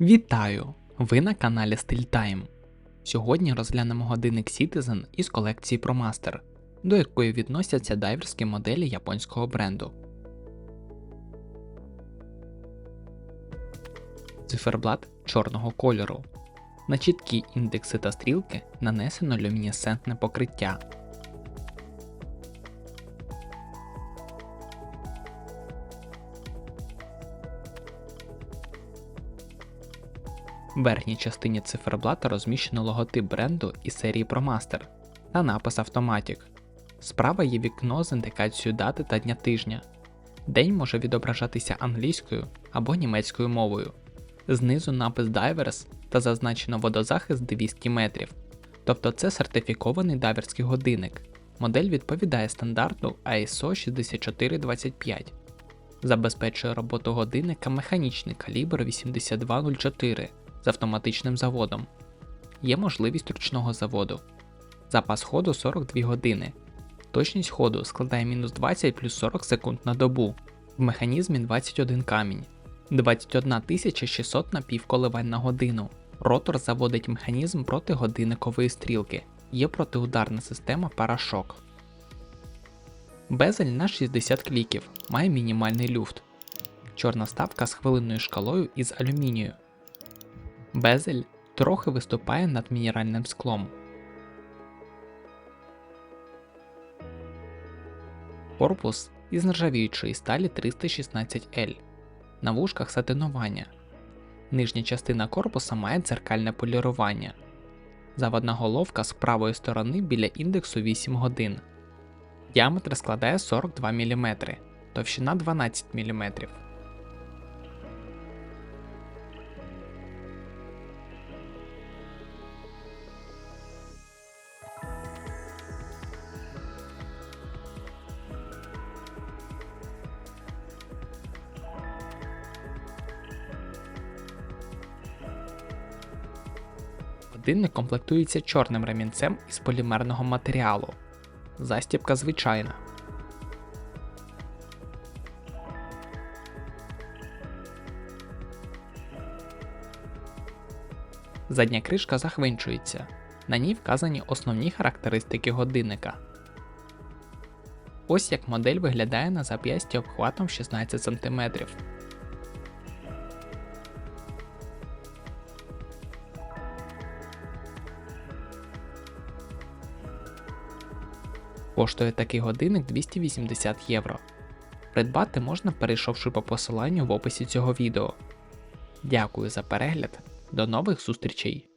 Вітаю! Ви на каналі StillTime. Сьогодні розглянемо годинник Citizen із колекції ProMaster, до якої відносяться дайверські моделі японського бренду. Циферблат чорного кольору. На чіткі індекси та стрілки нанесено люмінесцентне покриття. В верхній частині циферблата розміщено логотип бренду і серії ProMaster та напис Automatic. Справа є вікно з індикацією дати та дня тижня. День може відображатися англійською або німецькою мовою. Знизу напис Divers та зазначено водозахист 200 метрів. Тобто це сертифікований дайверський годинник. Модель відповідає стандарту ISO 6425. Забезпечує роботу годинника механічний калібр 8204 з автоматичним заводом. Є можливість ручного заводу. Запас ходу 42 години. Точність ходу складає мінус 20 плюс 40 секунд на добу. В механізмі 21 камінь, 21 600 напівколивань на годину. Ротор заводить механізм проти годинникової стрілки. Є протиударна система парашок. Безель на 60 кліків, має мінімальний люфт. Чорна ставка з хвилинною шкалою із алюмінію. Безель трохи виступає над мінеральним склом. Корпус із нержавіючої сталі 316L. На вушках сатинування. Нижня частина корпуса має дзеркальне полірування. Заводна головка з правої сторони біля індексу 8 годин. Діаметр складає 42 мм, товщина 12 мм. Годинник комплектується чорним ремінцем із полімерного матеріалу. Застібка звичайна. Задня кришка захвинчується. На ній вказані основні характеристики годинника. Ось як модель виглядає на зап'ясті обхватом 16 см. Коштує такий годинник 280 євро. Придбати можна перейшовши по посиланню в описі цього відео. Дякую за перегляд, до нових зустрічей!